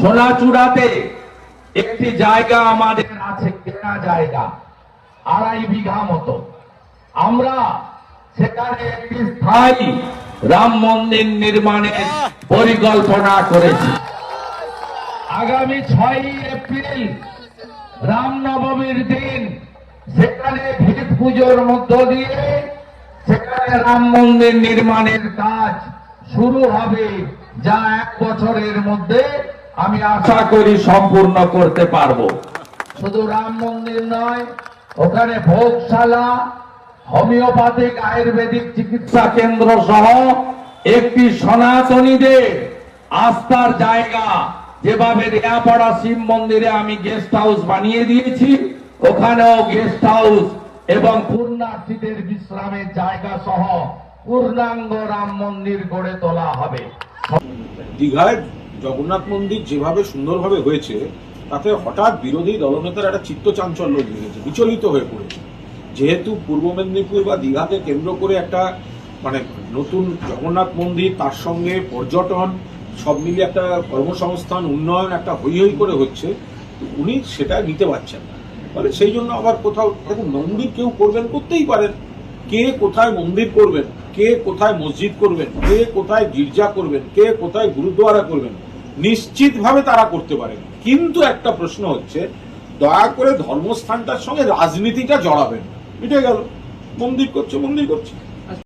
সোনাচূড়াতে একটি জায়গা আমাদের আছে, কেনা জায়গা, আড়াই বিঘা মতো। আমরা সেখানে একটি স্থায়ী রাম মন্দির নির্মাণের পরিকল্পনা করেছি। আগামী ছয়ই এপ্রিল রামনবমীর দিন সেখানে ভিত পুজোর মধ্য দিয়ে সেখানে রাম মন্দির নির্মাণের কাজ শুরু হবে, যা এক বছরের মধ্যে আমি আশা করি সম্পূর্ণ করতে পারব। শুধু রাম মন্দির নয় ওখানে ভোগশালা হোমিওপ্যাথিক আয়ুর্বেদিক চিকিৎসা কেন্দ্র সহ একটি সনাতনীদের আস্থার জায়গা। যেভাবে রেয়াপাড়া শিব মন্দিরে আমি গেস্ট হাউস বানিয়ে দিয়েছি ওখানেও গেস্ট হাউস এবং পূর্ণার্থীদের বিশ্রামের জায়গা সহ পূর্ণাঙ্গ রাম মন্দির গড়ে তোলা হবে। দীঘায় জগন্নাথ মন্দির যেভাবে সুন্দরভাবে হয়েছে, তাতে হঠাৎ বিরোধী দলনেতার একটা চিত্ত চাঞ্চল্য লেগেছে বিচলিত হয়ে পড়েছে। যেহেতু পূর্ব মেদিনীপুর বা দীঘাকে কেন্দ্র করে একটা মানে নতুন জগন্নাথ মন্দির, তার সঙ্গে পর্যটন, সব মিলিয়ে একটা কর্মসংস্থান, উন্নয়ন একটা হই হই করে হচ্ছে উনি সেটা নিতে পারছেন না। ফলে সেই জন্য আবার কোথাও দেখুন মন্দির কেউ করবেন, করতেই পারেন। কে কোথায় মন্দির করবেন, কে কোথায় মসজিদ করবেন, কে কোথায় গির্জা করবেন, কে কোথায় গুরুদ্বারা করবেন নিশ্চিতভাবে তারা করতে পারে কিন্তু একটা প্রশ্ন হচ্ছে, দয়া করে ধর্মস্থানটার সঙ্গে রাজনীতিটা জড়াবেন মিটে গেল। মন্দির করছে মন্দির করছে।